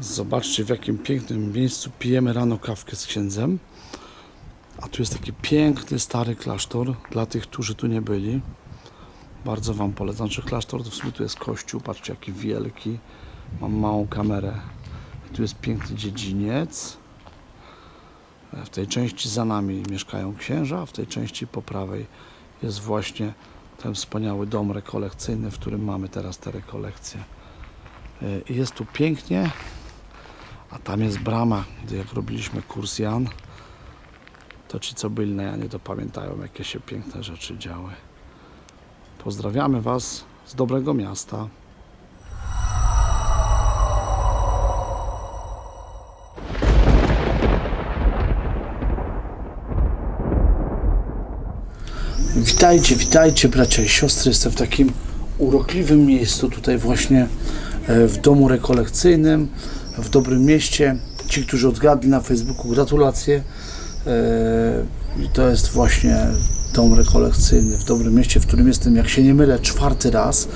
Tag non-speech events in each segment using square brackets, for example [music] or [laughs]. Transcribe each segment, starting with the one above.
Zobaczcie, w jakim pięknym miejscu pijemy rano kawkę z księdzem. A tu jest taki piękny, stary klasztor dla tych, którzy tu nie byli. Bardzo Wam polecam. Znaczy klasztor to w sumie tu jest kościół. Patrzcie, jaki wielki. Mam małą kamerę. I tu jest piękny dziedziniec. W tej części za nami mieszkają księża, a w tej części po prawej jest właśnie ten wspaniały dom rekolekcyjny, w którym mamy teraz te rekolekcje. Y, jest tu pięknie, a tam jest brama, gdy jak robiliśmy kurs Jan, to ci co byli na Janie to pamiętają jakie się piękne rzeczy działy. Pozdrawiamy Was z dobrego miasta. Witajcie, witajcie bracia i siostry. Jestem w takim urokliwym miejscu tutaj właśnie e, w domu rekolekcyjnym, w dobrym mieście. Ci, którzy odgadli na Facebooku, gratulacje. E, I to jest właśnie dom rekolekcyjny w dobrym mieście, w którym jestem, jak się nie mylę, czwarty raz.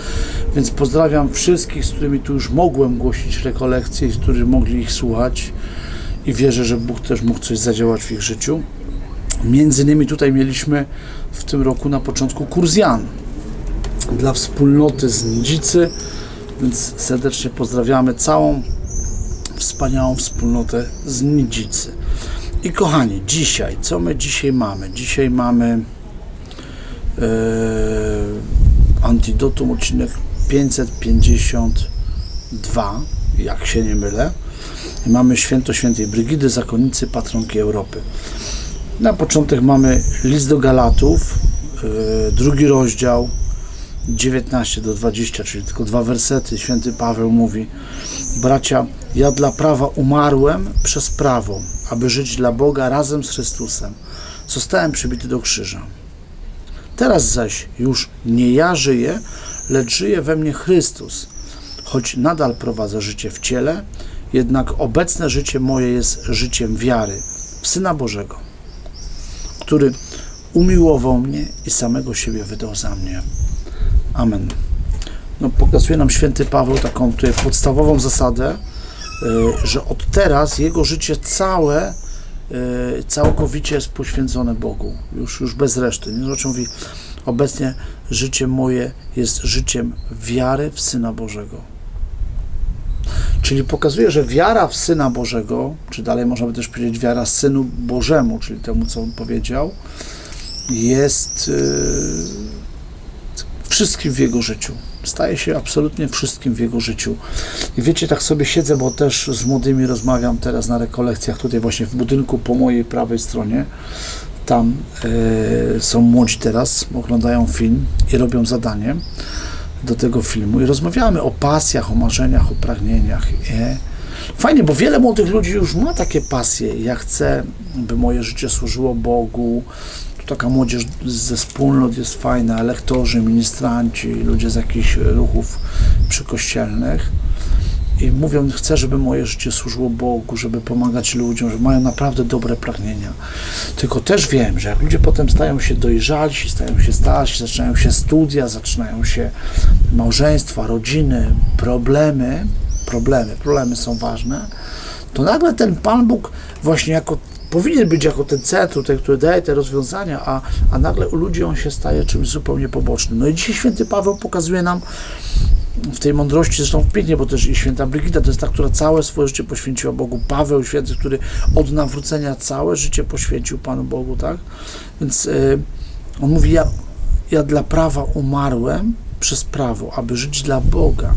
Więc pozdrawiam wszystkich, z którymi tu już mogłem głosić rekolekcje i z którzy mogli ich słuchać. I wierzę, że Bóg też mógł coś zadziałać w ich życiu. Między innymi tutaj mieliśmy w tym roku na początku kurs Jan dla wspólnoty z Nidzicy, więc serdecznie pozdrawiamy całą wspaniałą wspólnotę z Nidzicy. I kochani, dzisiaj, co my dzisiaj mamy? Dzisiaj mamy e, Antidotum, odcinek 552, jak się nie mylę. I mamy święto świętej Brygidy, zakonnicy, patronki Europy. Na początek mamy list do Galatów, yy, drugi rozdział, 19 do 20, czyli tylko dwa wersety. Święty Paweł mówi: Bracia, ja dla prawa umarłem przez prawo, aby żyć dla Boga razem z Chrystusem. Zostałem przybity do krzyża. Teraz zaś już nie ja żyję, lecz żyje we mnie Chrystus. Choć nadal prowadzę życie w ciele, jednak obecne życie moje jest życiem wiary w Syna Bożego który umiłował mnie i samego siebie wydał za mnie. Amen. No, pokazuje nam święty Paweł taką tutaj podstawową zasadę, że od teraz jego życie całe, y, całkowicie jest poświęcone Bogu, już, już bez reszty. Nie? Znaczy mówi, obecnie życie moje jest życiem wiary w Syna Bożego. Czyli pokazuje, że wiara w Syna Bożego, czy dalej można by też powiedzieć wiara Synu Bożemu, czyli temu, co On powiedział, jest yy, wszystkim w Jego życiu. Staje się absolutnie wszystkim w Jego życiu. I wiecie, tak sobie siedzę, bo też z młodymi rozmawiam teraz na rekolekcjach, tutaj właśnie w budynku po mojej prawej stronie. Tam yy, są młodzi teraz, oglądają film i robią zadanie do tego filmu i rozmawiamy o pasjach, o marzeniach, o pragnieniach. I fajnie, bo wiele młodych ludzi już ma takie pasje. Ja chcę, by moje życie służyło Bogu. Taka młodzież ze wspólnot jest fajna, lektorzy, ministranci, ludzie z jakichś ruchów przykościelnych. I mówią, chcę, żeby moje życie służyło Bogu, żeby pomagać ludziom, że mają naprawdę dobre pragnienia. Tylko też wiem, że jak ludzie potem stają się dojrzalsi, stają się starsi, zaczynają się studia, zaczynają się małżeństwa, rodziny, problemy, problemy, problemy są ważne, to nagle ten Pan Bóg właśnie jako powinien być jako ten centrum, ten, który daje te rozwiązania, a, a nagle u ludzi on się staje czymś zupełnie pobocznym. No i dzisiaj święty Paweł pokazuje nam w tej mądrości, zresztą pięknie, bo też i święta Brygida to jest ta, która całe swoje życie poświęciła Bogu. Paweł święty, który od nawrócenia całe życie poświęcił Panu Bogu, tak? Więc y, on mówi, ja, ja dla prawa umarłem przez prawo, aby żyć dla Boga.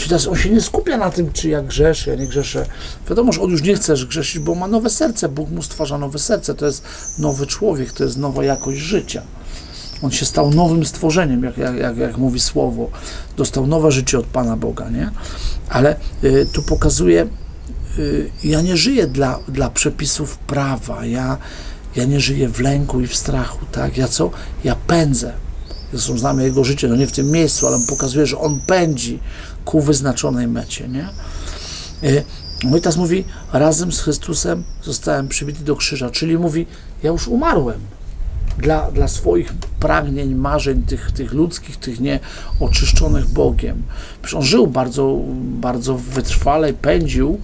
Czyli teraz on się nie skupia na tym, czy ja grzeszę, ja nie grzeszę. Wiadomo, że on już nie chce grzeszyć, bo ma nowe serce. Bóg mu stwarza nowe serce. To jest nowy człowiek, to jest nowa jakość życia. On się stał nowym stworzeniem, jak, jak, jak, jak mówi słowo. Dostał nowe życie od Pana Boga, nie? Ale y, tu pokazuje, y, ja nie żyję dla, dla przepisów prawa, ja, ja nie żyję w lęku i w strachu, tak? Ja co? Ja pędzę. Zresztą znamy jego życie, no nie w tym miejscu, ale pokazuje, że on pędzi ku wyznaczonej mecie, nie? Y, no i teraz mówi, razem z Chrystusem zostałem przybity do krzyża, czyli mówi, ja już umarłem. dla, dla swoich pragnień, marzeń, tych, tych ludzkich, tych nieoczyszczonych Bogiem. Przecież on żył bardzo, bardzo wytrwale, pędził,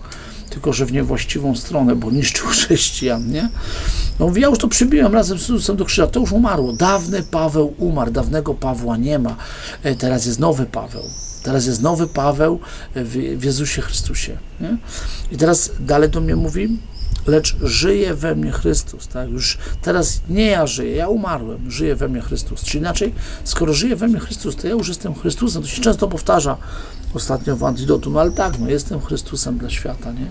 tylko że w niewłaściwą stronę, bo niszczył [laughs] chrześcijan, nie? No ja już to przybiłem razem z Jezusem do krzyża, to już umarło. Dawny Paweł umarł, dawnego Pawła nie ma. E, Teraz jest nowy Paweł. Teraz jest nowy Paweł w, w Jezusie Chrystusie. Nie? I teraz dalej do mnie mówi, lecz żyje we mnie Chrystus, tak? Już teraz nie ja żyję, ja umarłem, żyje we mnie Chrystus. Czy inaczej, skoro żyje we mnie Chrystus, to ja już jestem Chrystusem. To się często powtarza ostatnio w Antidotum, ale tak, no jestem Chrystusem dla świata, nie?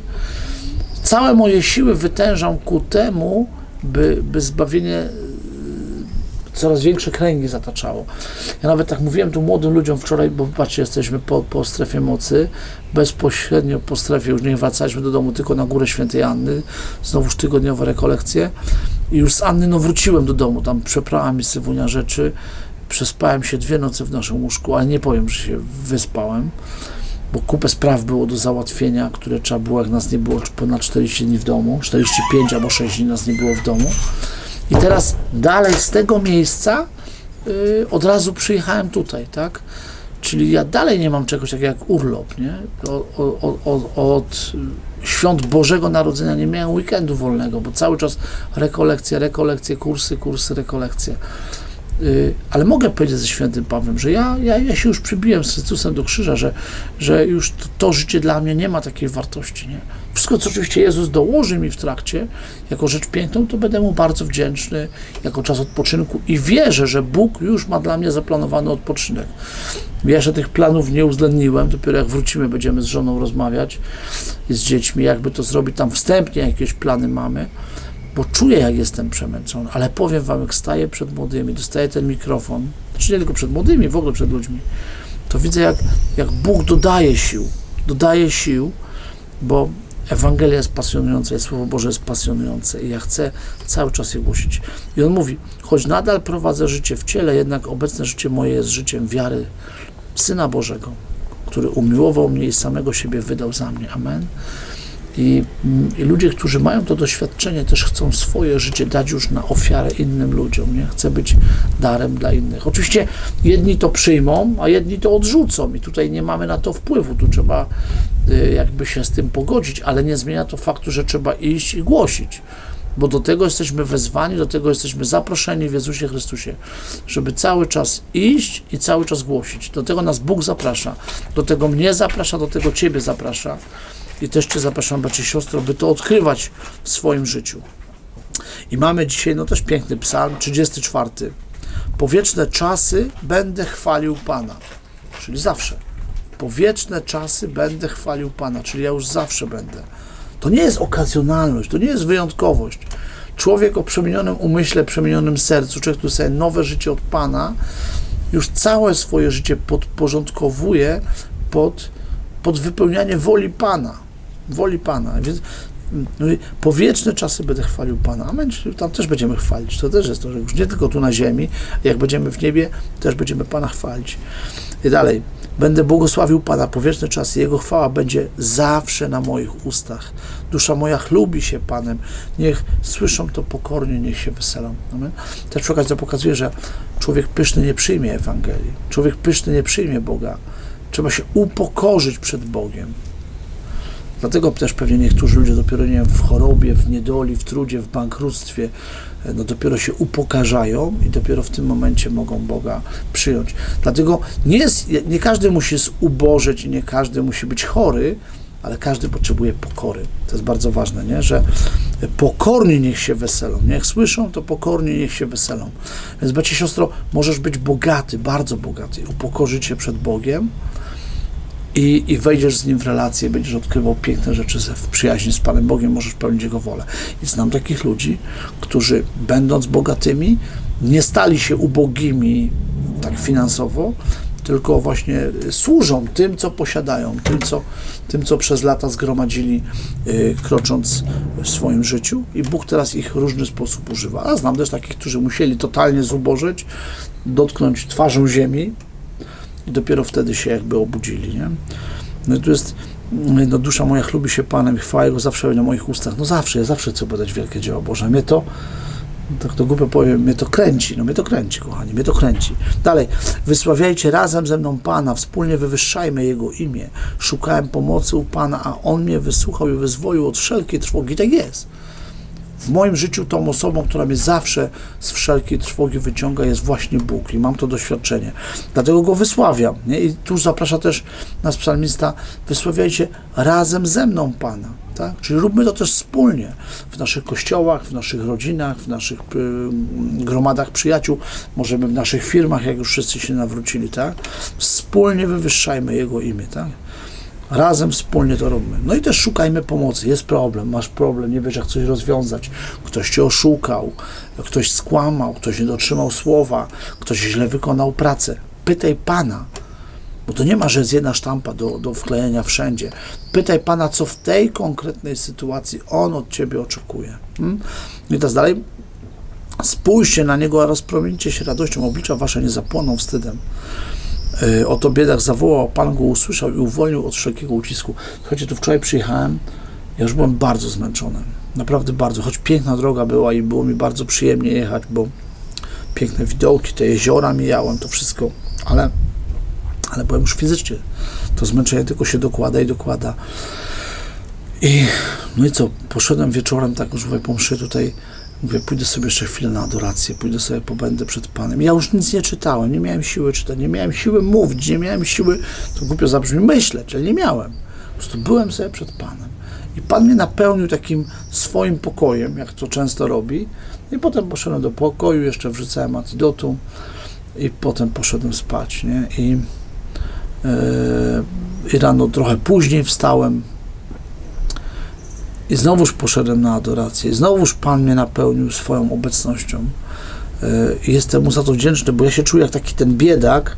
Całe moje siły wytężam ku temu, by, by zbawienie coraz większe kręgi zataczało. Ja nawet tak mówiłem tu młodym ludziom wczoraj, bo patrzcie, jesteśmy po, po strefie mocy, bezpośrednio po strefie, już nie wracaliśmy do domu, tylko na górę świętej Anny, znowuż tygodniowe rekolekcje i już z Anny no wróciłem do domu, tam przeprała mi Sywunia rzeczy, przespałem się dwie noce w naszym łóżku, ale nie powiem, że się wyspałem, bo kupę spraw było do załatwienia, które trzeba było, jak nas nie było ponad 40 dni w domu, 45 albo 6 dni nas nie było w domu. I teraz dalej z tego miejsca y, od razu przyjechałem tutaj, tak? Czyli ja dalej nie mam czegoś takiego jak urlop, nie? O, o, o, od świąt Bożego Narodzenia nie miałem weekendu wolnego, bo cały czas rekolekcje, rekolekcje, kursy, kursy, rekolekcje. Y, ale mogę powiedzieć ze świętym Pawłem, że ja, ja, ja się już przybiłem z Chrystusem do krzyża, że, że już to, to życie dla mnie nie ma takiej wartości. Nie? Wszystko, co oczywiście Jezus dołoży mi w trakcie, jako rzecz piękną, to będę mu bardzo wdzięczny, jako czas odpoczynku i wierzę, że Bóg już ma dla mnie zaplanowany odpoczynek. Ja jeszcze tych planów nie uwzględniłem, dopiero jak wrócimy, będziemy z żoną rozmawiać i z dziećmi, jakby to zrobić, tam wstępnie jakieś plany mamy bo czuję, jak jestem przemęczony, ale powiem wam, jak staję przed młodymi, dostaję ten mikrofon, czy nie tylko przed młodymi, w ogóle przed ludźmi, to widzę, jak, jak Bóg dodaje sił, dodaje sił, bo Ewangelia jest pasjonująca, jest Słowo Boże jest pasjonujące i ja chcę cały czas je głosić. I on mówi, choć nadal prowadzę życie w ciele, jednak obecne życie moje jest życiem wiary Syna Bożego, który umiłował mnie i samego siebie wydał za mnie. Amen. I, I, ludzie, którzy mają to doświadczenie, też chcą swoje życie dać już na ofiarę innym ludziom. Nie? Chcę być darem dla innych. Oczywiście jedni to przyjmą, a jedni to odrzucą, i tutaj nie mamy na to wpływu. Tu trzeba y, jakby się z tym pogodzić, ale nie zmienia to faktu, że trzeba iść i głosić. Bo do tego jesteśmy wezwani, do tego jesteśmy zaproszeni w Jezusie Chrystusie, żeby cały czas iść i cały czas głosić. Do tego nas Bóg zaprasza, do tego mnie zaprasza, do tego Ciebie zaprasza. I też Cię zapraszam, bracie siostro, by to odkrywać w swoim życiu. I mamy dzisiaj, no też piękny psalm, 34. Po wieczne czasy będę chwalił Pana. Czyli zawsze. Po wieczne czasy będę chwalił Pana, czyli ja już zawsze będę. To nie jest okazjonalność, to nie jest wyjątkowość. Człowiek o przemienionym umyśle, przemienionym sercu, człowiek, który sobie nowe życie od Pana, już całe swoje życie podporządkowuje pod, pod wypełnianie woli Pana woli Pana. Więc no po wieczne czasy będę chwalił Pana. Amen. Tam też będziemy chwalić. To też jest to, że już nie tylko tu na ziemi, jak będziemy w niebie, też będziemy Pana chwalić. I dalej. Będę błogosławił Pana po wieczne czasy. Jego chwała będzie zawsze na moich ustach. Dusza moja chlubi się Panem. Niech słyszą to pokornie, niech się weselą. Amen. Też przy to pokazuje, że człowiek pyszny nie przyjmie Ewangelii. Człowiek pyszny nie przyjmie Boga. Trzeba się upokorzyć przed Bogiem. Dlatego też pewnie niektórzy ludzie dopiero nie wiem, w chorobie, w niedoli, w trudzie, w bankructwie, no dopiero się upokarzają i dopiero w tym momencie mogą Boga przyjąć. Dlatego nie, jest, nie każdy musi zubożyć i nie każdy musi być chory, ale każdy potrzebuje pokory. To jest bardzo ważne, nie? że pokorni niech się weselą. Niech słyszą, to pokorni niech się weselą. Więc, bracie siostro, możesz być bogaty, bardzo bogaty, upokorzyć się przed Bogiem, i, i wejdziesz z nim w relację, będziesz odkrywał piękne rzeczy w przyjaźni z Panem Bogiem, możesz pełnić Jego wolę. I znam takich ludzi, którzy będąc bogatymi, nie stali się ubogimi tak finansowo, tylko właśnie służą tym, co posiadają, tym, co, tym, co przez lata zgromadzili, yy, krocząc w swoim życiu. I Bóg teraz ich w różny sposób używa. A znam też takich, którzy musieli totalnie zubożyć, dotknąć twarzą ziemi, i dopiero wtedy się jakby obudzili, nie? No i tu jest, no dusza moja chlubi się Panem, chwała Jego zawsze na moich ustach. No zawsze, ja zawsze chcę badać wielkie dzieło Boże. Mnie to, tak to głupio powiem, mnie to kręci, no mnie to kręci, kochani, mnie to kręci. Dalej, wysławiajcie razem ze mną Pana, wspólnie wywyższajmy Jego imię. Szukałem pomocy u Pana, a On mnie wysłuchał i wyzwolił od wszelkiej trwogi. Tak jest. W moim życiu tą osobą, która mnie zawsze z wszelkiej trwogi wyciąga, jest właśnie Bóg i mam to doświadczenie. Dlatego Go wysławiam. Nie? I tu zaprasza też nas psalmista, wysławiajcie razem ze mną Pana. Tak? Czyli róbmy to też wspólnie w naszych kościołach, w naszych rodzinach, w naszych y, gromadach przyjaciół, możemy w naszych firmach, jak już wszyscy się nawrócili, tak? Wspólnie wywyższajmy Jego imię, tak? Razem wspólnie to robimy. No i też szukajmy pomocy. Jest problem, masz problem, nie wiesz jak coś rozwiązać. Ktoś cię oszukał, ktoś skłamał, ktoś nie dotrzymał słowa, ktoś źle wykonał pracę. Pytaj Pana, bo to nie ma, że jest jedna sztampa do, do wklejenia wszędzie. Pytaj Pana, co w tej konkretnej sytuacji On od Ciebie oczekuje. Hmm? I teraz dalej. Spójrzcie na Niego, a rozpromieńcie się radością. Oblicza Wasze nie zapłoną wstydem. Yy, Oto biedak zawołał, Pan go usłyszał i uwolnił od wszelkiego ucisku. Słuchajcie, tu wczoraj przyjechałem, ja już byłem bardzo zmęczony. Naprawdę bardzo, choć piękna droga była i było mi bardzo przyjemnie jechać, bo piękne widoki, te jeziora mijałem, to wszystko, ale, ale byłem już fizycznie. To zmęczenie tylko się dokłada i dokłada. I no i co, poszedłem wieczorem, tak już mówię, po mszy tutaj, mówię, pójdę sobie jeszcze chwilę na adorację, pójdę sobie, pobędę przed Panem. Ja już nic nie czytałem, nie miałem siły czytać, nie miałem siły mówić, nie miałem siły, to głupio zabrzmi, myśleć, ale nie miałem. Po prostu byłem sobie przed Panem. I Pan mnie napełnił takim swoim pokojem, jak to często robi. I potem poszedłem do pokoju, jeszcze wrzucałem antidotum i potem poszedłem spać, nie? I, yy, i rano trochę później wstałem, i znowuż poszedłem na adorację. Znowuż Pan mnie napełnił swoją obecnością. I jestem mu za to wdzięczny, bo ja się czuję jak taki ten biedak,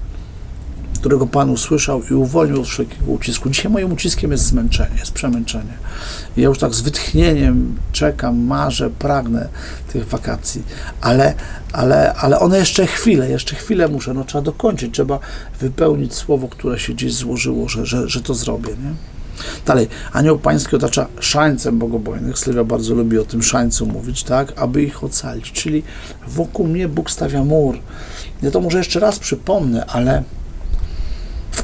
którego Pan usłyszał i uwolnił od wszelkiego ucisku. Dzisiaj moim uciskiem jest zmęczenie, jest przemęczenie. I ja już tak z wytchnieniem czekam, marzę, pragnę tych wakacji, ale, ale, ale one jeszcze chwilę, jeszcze chwilę muszę, no trzeba dokończyć, trzeba wypełnić słowo, które się gdzieś złożyło, że, że, że to zrobię, nie? Dalej, anioł pański otacza szańcem bogobojnych. Sylwia bardzo lubi o tym szańcu mówić, tak? Aby ich ocalić. Czyli wokół mnie Bóg stawia mur. Ja to może jeszcze raz przypomnę, ale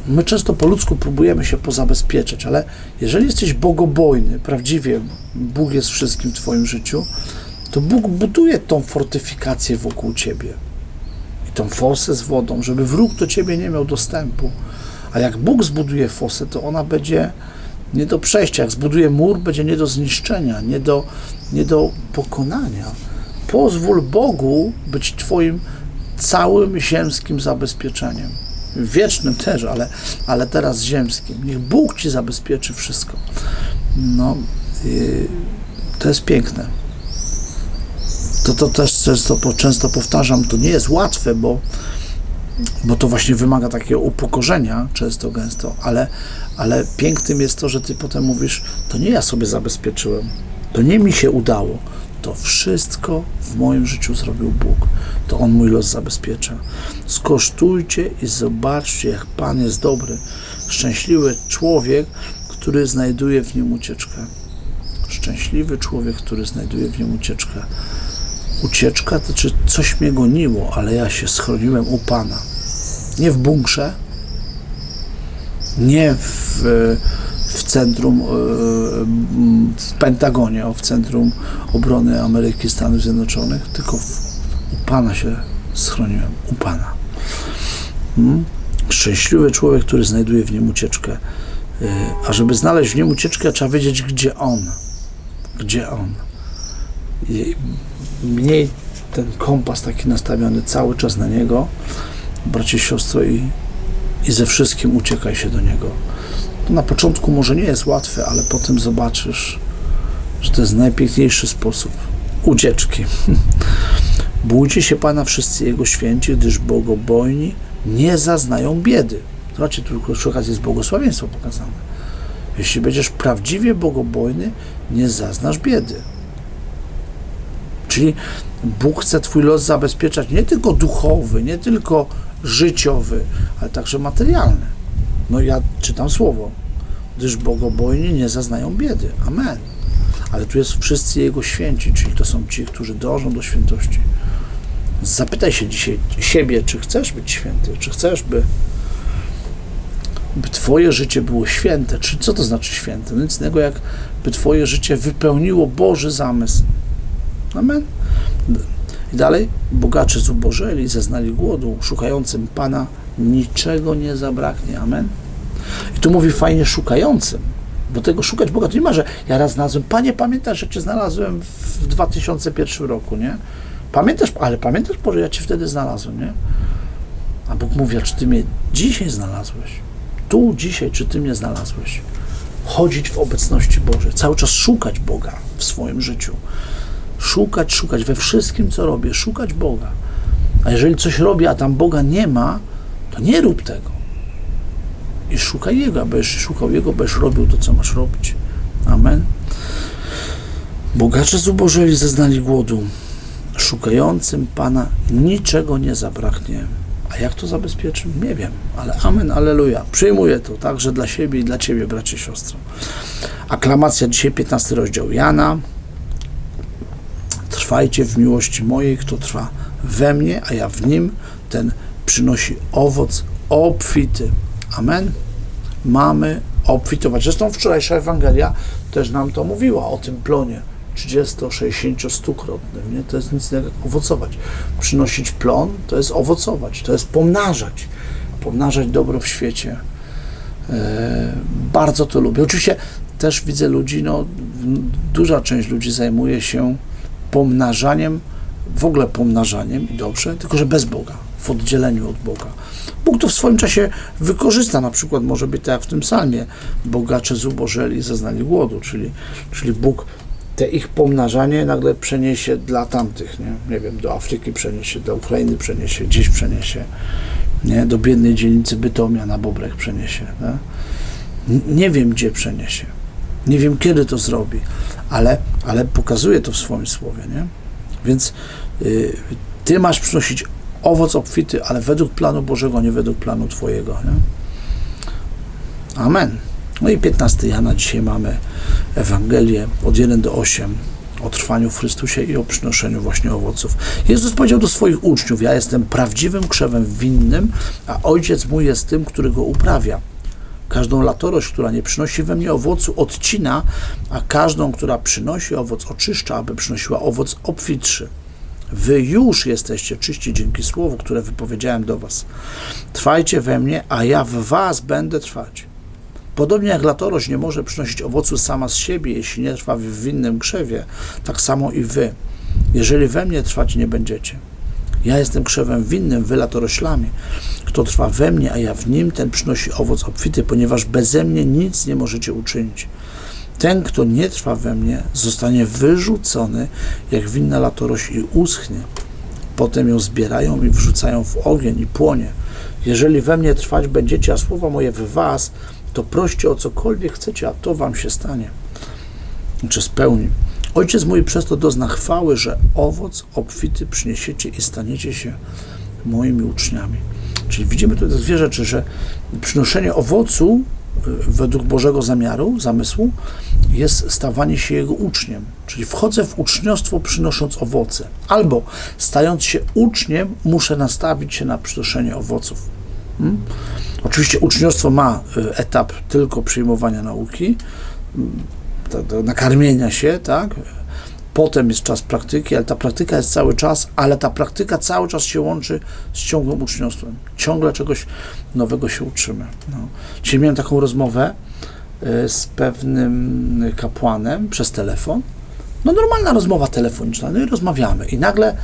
my często po ludzku próbujemy się pozabezpieczać, ale jeżeli jesteś bogobojny, prawdziwie Bóg jest wszystkim w Twoim życiu, to Bóg buduje tą fortyfikację wokół Ciebie. I tą fosę z wodą, żeby wróg do Ciebie nie miał dostępu. A jak Bóg zbuduje fosę, to ona będzie nie do przejścia. Jak zbuduje mur, będzie nie do zniszczenia, nie do, nie do pokonania. Pozwól Bogu być Twoim całym ziemskim zabezpieczeniem. Wiecznym też, ale, ale teraz ziemskim. Niech Bóg Ci zabezpieczy wszystko. No, yy, to jest piękne. To, to też często, często powtarzam, to nie jest łatwe, bo, bo to właśnie wymaga takiego upokorzenia często, gęsto, ale, ale pięknym jest to, że Ty potem mówisz, to nie ja sobie zabezpieczyłem, to nie mi się udało, to wszystko w moim życiu zrobił Bóg. To On mój los zabezpiecza. Skosztujcie i zobaczcie, jak Pan jest dobry. Szczęśliwy człowiek, który znajduje w nim ucieczkę. Szczęśliwy człowiek, który znajduje w nim ucieczkę. Ucieczka to czy coś mnie goniło, ale ja się schroniłem u Pana. Nie w bunkrze, nie w, w centrum, e, w Pentagonie, w centrum obrony Ameryki, Stanów Zjednoczonych, tylko w, u Pana się schroniłem, u Pana. Hmm? Szczęśliwy człowiek, który znajduje w nim ucieczkę. E, A żeby znaleźć w nim ucieczkę, trzeba wiedzieć, gdzie on. Gdzie on. Mniej ten kompas taki nastawiony cały czas na niego, bracie, siostro, i, i ze wszystkim uciekaj się do niego. To na początku może nie jest łatwe, ale potem zobaczysz, że to jest najpiękniejszy sposób ucieczki. [laughs] Bójcie się Pana wszyscy Jego święci, gdyż bogobojni nie zaznają biedy. Zobaczcie, tu przy okazji jest błogosławieństwo pokazane. Jeśli będziesz prawdziwie bogobojny, nie zaznasz biedy. Czyli Bóg chce Twój los zabezpieczać nie tylko duchowy, nie tylko życiowy, ale także materialny. No ja czytam słowo, gdyż bogobojni nie zaznają biedy. Amen. ale tu jest wszyscy Jego święci, czyli to są ci, którzy dążą do świętości. Zapytaj się dzisiaj siebie, czy chcesz być święty, czy chcesz, by, by Twoje życie było święte. Czy co to znaczy święte? No nic innego, jak by Twoje życie wypełniło Boży zamysł. Amen. I dalej, bogacze zubożeli, zeznali głodu, szukającym Pana niczego nie zabraknie. Amen. I tu mówi fajnie szukającym, bo tego szukać Boga to nie ma, że ja raz znalazłem, Panie, pamiętasz, że Cię znalazłem w 2001 roku, nie? Pamiętasz, ale pamiętasz, Boże, ja Cię wtedy znalazłem, nie? A Bóg mówi, a czy Ty mnie dzisiaj znalazłeś? Tu, dzisiaj, czy Ty mnie znalazłeś? Chodzić w obecności Bożej, cały czas szukać Boga w swoim życiu. Szukać, szukać we wszystkim, co robię, szukać Boga. A jeżeli coś robię, a tam Boga nie ma, to nie rób tego. I szukaj Jego, a będziesz szukał Jego, będziesz robił to, co masz robić. Amen. Bogacze zubożeli, zeznali głodu. Szukającym Pana niczego nie zabraknie. A jak to zabezpieczy? Nie wiem, ale amen, aleluja. Przyjmuję to także dla siebie i dla Ciebie, bracie i siostry. Aklamacja dzisiaj, 15 rozdział Jana. Trwajcie w miłości mojej, kto trwa we mnie, a ja w nim, ten przynosi owoc obfity. Amen. Mamy obfitować. Zresztą wczorajsza Ewangelia też nam to mówiła o tym plonie 30, 60, 100-krotnym. Nie? To jest nic innego jak owocować. Przynosić plon to jest owocować, to jest pomnażać. Pomnażać dobro w świecie. E, bardzo to lubię. Oczywiście też widzę ludzi, no, duża część ludzi zajmuje się pomnażaniem, w ogóle pomnażaniem i dobrze, tylko że bez Boga, w oddzieleniu od Boga. Bóg to w swoim czasie wykorzysta, na przykład może być tak jak w tym psalmie, bogacze zubożeli zaznali głodu, czyli, czyli Bóg te ich pomnażanie nagle przeniesie dla tamtych, nie? nie wiem, do Afryki przeniesie, do Ukrainy przeniesie, gdzieś przeniesie, nie? do biednej dzielnicy Bytomia na Bobrek przeniesie. Nie? nie wiem, gdzie przeniesie. Nie wiem, kiedy to zrobi, ale, ale pokazuje to w swoim słowie. Nie? Więc y, ty masz przynosić owoc obfity, ale według planu Bożego, nie według planu Twojego. Nie? Amen. No i 15 Jana dzisiaj mamy Ewangelię od 1 do 8 o trwaniu w Chrystusie i o przynoszeniu właśnie owoców. Jezus powiedział do swoich uczniów: Ja jestem prawdziwym krzewem winnym, a ojciec mój jest tym, który go uprawia. Każdą latorość, która nie przynosi we mnie owocu, odcina, a każdą, która przynosi owoc, oczyszcza, aby przynosiła owoc obfitszy. Wy już jesteście czyści dzięki słowu, które wypowiedziałem do was. Trwajcie we mnie, a ja w was będę trwać. Podobnie jak latorość nie może przynosić owocu sama z siebie, jeśli nie trwa w winnym krzewie, tak samo i wy, jeżeli we mnie trwać nie będziecie. Ja jestem krzewem winnym, wy latoroślami. Kto trwa we mnie, a ja w nim, ten przynosi owoc obfity, ponieważ beze mnie nic nie możecie uczynić. Ten, kto nie trwa we mnie, zostanie wyrzucony jak winna latorość i uschnie. Potem ją zbierają i wrzucają w ogień i płonie. Jeżeli we mnie trwać będziecie, a słowa moje w was, to proście o cokolwiek chcecie, a to wam się stanie. Czy spełni. Ojciec mój przez to dozna chwały, że owoc obfity przyniesiecie i staniecie się moimi uczniami. Czyli widzimy tutaj dwie rzeczy, że przynoszenie owocu według Bożego zamiaru, zamysłu, jest stawanie się Jego uczniem. Czyli wchodzę w uczniostwo przynosząc owoce. Albo stając się uczniem, muszę nastawić się na przynoszenie owoców. Hmm? Oczywiście uczniostwo ma y, etap tylko przyjmowania nauki, nakarmienia się, tak? Potem jest czas praktyki, ale ta praktyka jest cały czas, ale ta praktyka cały czas się łączy z ciągłym uczniostwem. Ciągle czegoś nowego się uczymy. No. Dzisiaj miałem taką rozmowę y, z pewnym kapłanem przez telefon. No normalna rozmowa telefoniczna, no i rozmawiamy. I nagle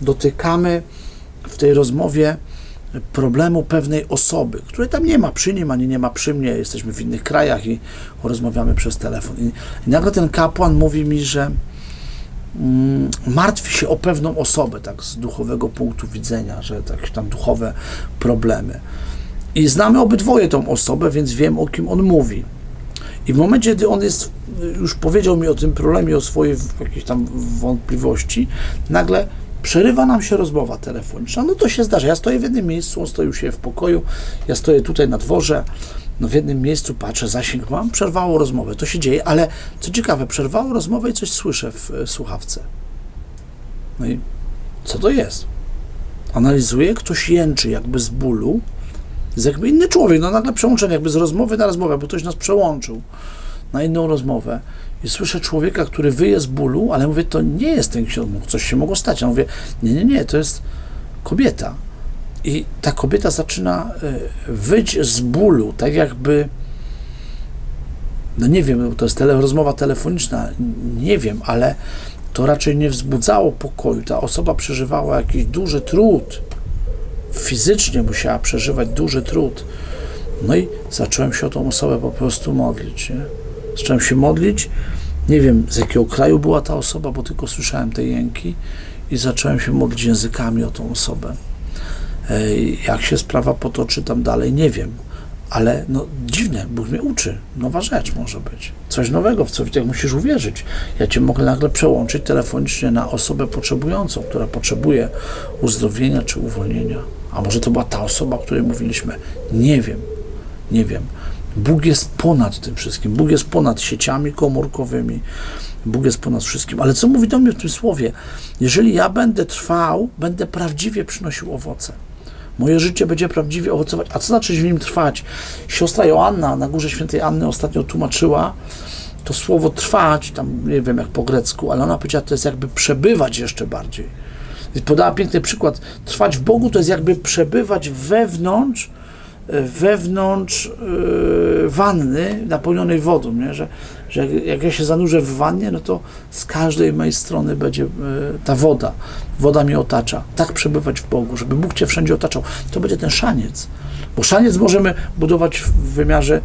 dotykamy w tej rozmowie problemu pewnej osoby, której tam nie ma przy nim, ani nie ma przy mnie, jesteśmy w innych krajach i rozmawiamy przez telefon. I, i nagle ten kapłan mówi mi, że mm, martwi się o pewną osobę, tak z duchowego punktu widzenia, że jakieś tam duchowe problemy. I znamy obydwoje tą osobę, więc wiem, o kim on mówi. I w momencie, gdy on jest, już powiedział mi o tym problemie, o swojej jakiejś tam wątpliwości, nagle przerywa nam się rozmowa telefoniczna. No to się zdarza. Ja stoję w jednym miejscu, on stoi u siebie w pokoju, ja stoję tutaj na dworze, No w jednym miejscu patrzę, zasięg mam, przerwało rozmowę, to się dzieje, ale co ciekawe, przerwało rozmowę i coś słyszę w e, słuchawce. No i co to jest? Analizuję, ktoś jęczy jakby z bólu, jest jakby inny człowiek, no nagle przełączenie, jakby z rozmowy na rozmowę, bo ktoś nas przełączył na inną rozmowę i słyszę człowieka, który wyje z bólu, ale mówię, to nie jest ten ksiądz, coś się mogło stać. A mówię, nie, nie, nie, to jest kobieta. I ta kobieta zaczyna y, wyć z bólu, tak jakby, no nie wiem, to jest tele, rozmowa telefoniczna, nie wiem, ale to raczej nie wzbudzało pokoju. Ta osoba przeżywała jakiś duży trud, fizycznie musiała przeżywać duży trud. No i zacząłem się o tą osobę po prostu modlić. Nie? Zacząłem się modlić. Nie wiem, z jakiego kraju była ta osoba, bo tylko słyszałem te jęki i zacząłem się modlić językami o tą osobę. Ej, Jak się sprawa potoczy tam dalej, nie wiem. Ale no dziwne, Bóg mnie uczy. Nowa rzecz może być. Coś nowego, w co jak musisz uwierzyć. Ja cię mogę nagle przełączyć telefonicznie na osobę potrzebującą, która potrzebuje uzdrowienia czy uwolnienia. A może to była ta osoba, o której mówiliśmy? Nie wiem. Nie wiem. Bóg jest ponad tym wszystkim. Bóg jest ponad sieciami komórkowymi. Bóg jest ponad wszystkim. Ale co mówi do mnie w tym słowie? Jeżeli ja będę trwał, będę prawdziwie przynosił owoce. Moje życie będzie prawdziwie owocować. A co znaczy w nim trwać? Siostra Joanna na górze świętej Anny ostatnio tłumaczyła to słowo trwać, tam nie wiem jak po grecku, ale ona powiedziała, to jest jakby przebywać jeszcze bardziej. I podała piękny przykład. Trwać w Bogu to jest jakby przebywać wewnątrz, wewnątrz yy, wanny napełnionej wodą, nie? Że, że jak, ja się zanurzę w wannie, no to z każdej mojej strony będzie yy, ta woda. Woda mnie otacza. Tak przebywać w Bogu, żeby Bóg Cię wszędzie otaczał. To będzie ten szaniec. Bo szaniec możemy budować w wymiarze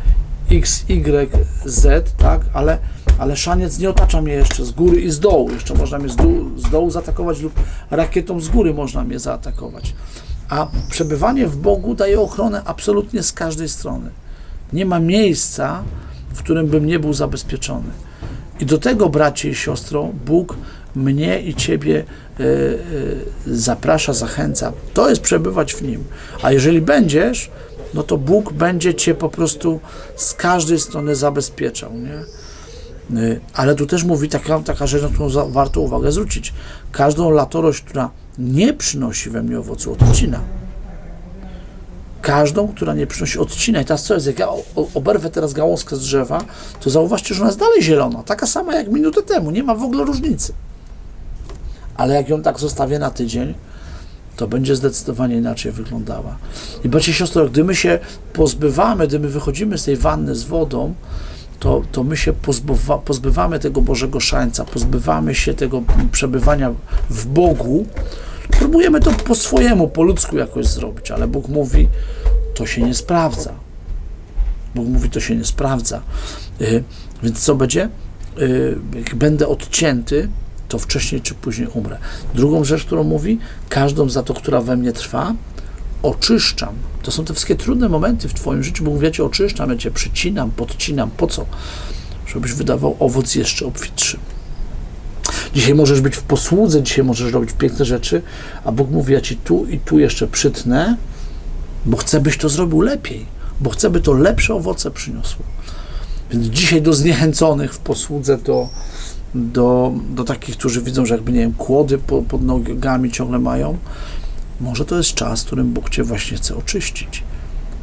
X, Y, Z, tak? Ale, ale szaniec nie otacza mnie jeszcze z góry i z dołu. Jeszcze można mnie z, dół, z dołu zaatakować lub rakietą z góry można mnie zaatakować. A przebywanie w Bogu daje ochronę absolutnie z każdej strony. Nie ma miejsca, w którym bym nie był zabezpieczony. I do tego, bracie i siostro, Bóg mnie i Ciebie e, e, zaprasza, zachęca. To jest przebywać w Nim. A jeżeli będziesz, no to Bóg będzie Cię po prostu z każdej strony zabezpieczał. Nie? Y, Ale tu też mówi taka, taka rzecz, na którą za, warto uwagę zwrócić. Każdą latorość, która nie przynosi we mnie owocu, odcina. Każdą, która nie przynosi, odcina. I teraz co jest? Jak ja oberwę teraz gałązkę z drzewa, to zauważcie, że ona jest dalej zielona. Taka sama jak minutę temu. Nie ma w ogóle różnicy. Ale jak ją tak zostawię na tydzień, to będzie zdecydowanie inaczej wyglądała. I bracie siostro, gdy my się pozbywamy, gdy my wychodzimy z tej wanny z wodą, to, to my się pozbywa, pozbywamy tego Bożego Szańca, pozbywamy się tego przebywania w Bogu. Próbujemy to po swojemu, po ludzku jakoś zrobić, ale Bóg mówi, to się nie sprawdza. Bóg mówi, to się nie sprawdza. Y, więc co będzie? Y, jak będę odcięty, to wcześniej czy później umrę. Drugą rzecz, którą mówi, każdą za to, która we mnie trwa, oczyszczam. To są te wszystkie trudne momenty w Twoim życiu, bo mówię Cię, oczyszczam, ja Cię przycinam, podcinam. Po co? Żebyś wydawał owoc jeszcze obfitszy. Dzisiaj możesz być w posłudze, dzisiaj możesz robić piękne rzeczy, a Bóg mówi, ja Ci tu i tu jeszcze przytnę, bo chcę, byś to zrobił lepiej, bo chcę, by to lepsze owoce przyniosło. Więc dzisiaj do zniechęconych w posłudze, do, do, do takich, którzy widzą, że jakby, nie wiem, kłody po, pod nogami ciągle mają, może to jest czas, w którym Bóg Cię właśnie chce oczyścić.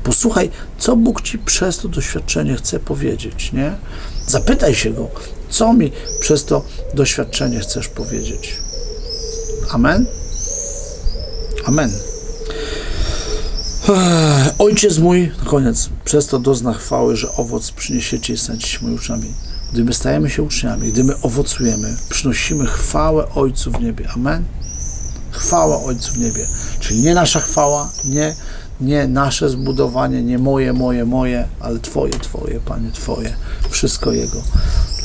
Posłuchaj, co Bóg Ci przez to doświadczenie chce powiedzieć, nie? Zapytaj się Go, co mi przez to doświadczenie chcesz powiedzieć. Amen? Amen. Ojciec mój, koniec, przez to dozna chwały, że owoc przyniesiecie i staniecie moimi uczniami. Gdy my stajemy się uczniami, gdy my owocujemy, przynosimy chwałę Ojcu w niebie. Amen? Chwała Ojcu w niebie. Czyli nie nasza chwała, nie, nie nasze zbudowanie, nie moje, moje, moje, ale Twoje, Twoje, Panie, Twoje. Wszystko Jego.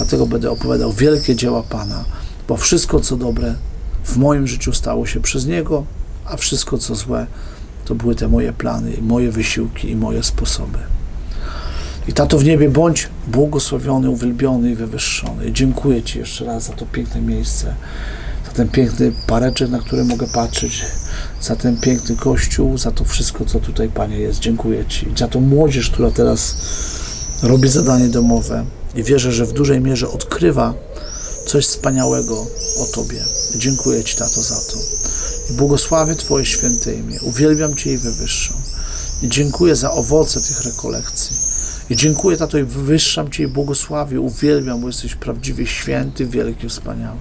Dlatego będę opowiadał wielkie dzieła Pana, bo wszystko, co dobre w moim życiu stało się przez Niego, a wszystko, co złe, to były te moje plany, moje wysiłki i moje sposoby. I Tato w niebie, bądź błogosławiony, uwielbiony i wywyższony. Dziękuję Ci jeszcze raz za to piękne miejsce, za ten piękny pareczek, na który mogę patrzeć, za ten piękny kościół, za to wszystko, co tutaj, Panie, jest. Dziękuję Ci. Za tą młodzież, która teraz robi zadanie domowe i wierzę, że w dużej mierze odkrywa coś wspaniałego o Tobie. Dziękuję Ci, Tato, za to. I błogosławię Twoje święte imię. Uwielbiam Cię i wywyższam. I dziękuję za owoce tych rekolekcji. I dziękuję, Tato, i wywyższam Cię i błogosławię, uwielbiam, bo jesteś prawdziwie święty, wielki, wspaniały.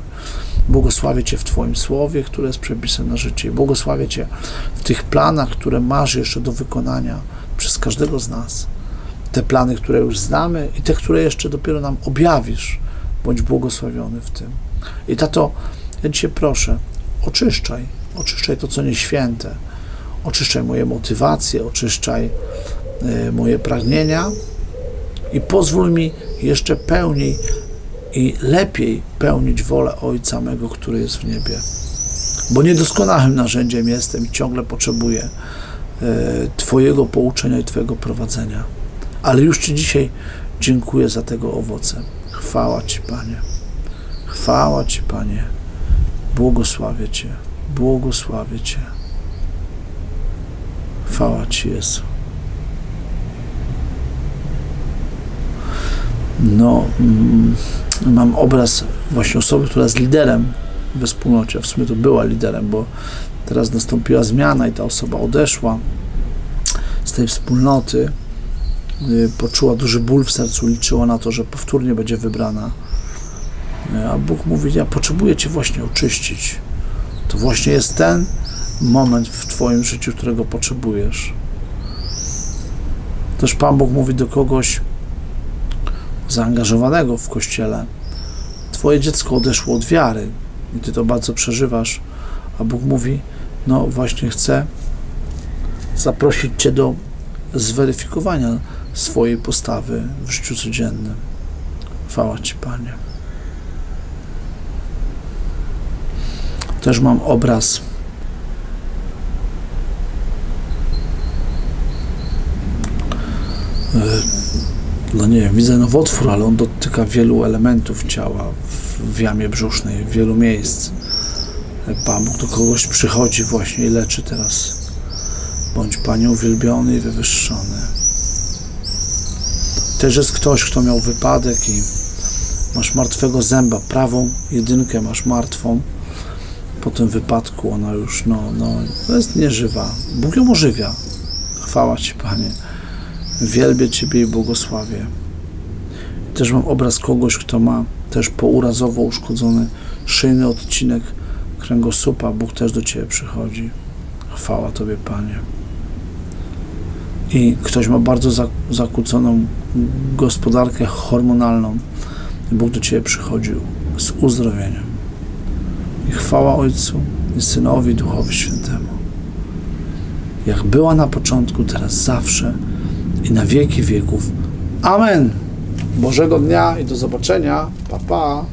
Błogosławię Cię w Twoim słowie, które jest przepisem na życie. I błogosławię Cię w tych planach, które masz jeszcze do wykonania przez każdego z nas. Te plany, które już znamy i te, które jeszcze dopiero nam objawisz. Bądź błogosławiony w tym. I tato, ja Cię proszę, oczyszczaj, oczyszczaj to, co nieświęte. Oczyszczaj moje motywacje, oczyszczaj e, moje pragnienia i pozwól mi jeszcze pełniej i lepiej pełnić wolę Ojca mego, który jest w niebie. Bo niedoskonałym narzędziem jestem i ciągle potrzebuję e, Twojego pouczenia i Twojego prowadzenia. Ale już Ci dzisiaj dziękuję za tego owoce. Chwała Ci, Panie. Chwała Ci, Panie. Błogosławię Cię. Błogosławię Cię. Chwała Ci, Jezu. No, mm, mam obraz właśnie osoby, która jest liderem we wspólnocie. W sumie to była liderem, bo teraz nastąpiła zmiana i ta osoba odeszła z tej wspólnoty. Y, Poczuła duży ból w sercu, liczyła na to, że powtórnie będzie wybrana. Y, A Bóg mówi: Ja potrzebuję Cię właśnie oczyścić. To właśnie jest ten moment w Twoim życiu, którego potrzebujesz. Też Pan Bóg mówi do kogoś zaangażowanego w kościele: Twoje dziecko odeszło od wiary i Ty to bardzo przeżywasz. A Bóg mówi: No, właśnie chcę zaprosić Cię do zweryfikowania swojej postawy w życiu codziennym. Chwała Ci, Panie. Też mam obraz e, no nie wiem, widzę nowotwór, ale on dotyka wielu elementów ciała w, w jamie brzusznej, w wielu miejsc. Pan Bóg do kogoś przychodzi właśnie i leczy teraz. Bądź Panie uwielbiony i wywyższony. Też jest ktoś, kto miał wypadek i masz martwego zęba, prawą jedynkę masz martwą. Po tym wypadku ona już, no, no, jest nieżywa. Bóg ją ożywia. Chwała Ci, Panie. Wielbię Ciebie i błogosławię. Też mam obraz kogoś, kto ma też pourazowo uszkodzony szyjny odcinek kręgosłupa. Bóg też do Ciebie przychodzi. Chwała Tobie, Panie. I ktoś ma bardzo za- zakłóconą gospodarkę hormonalną. Bóg do Ciebie przychodzi z uzdrowieniem. I chwała Ojcu i Synowi Duchowi Świętemu. Jak była na początku, teraz zawsze i na wieki wieków. Amen. Bożego dnia i do zobaczenia. Pa, pa.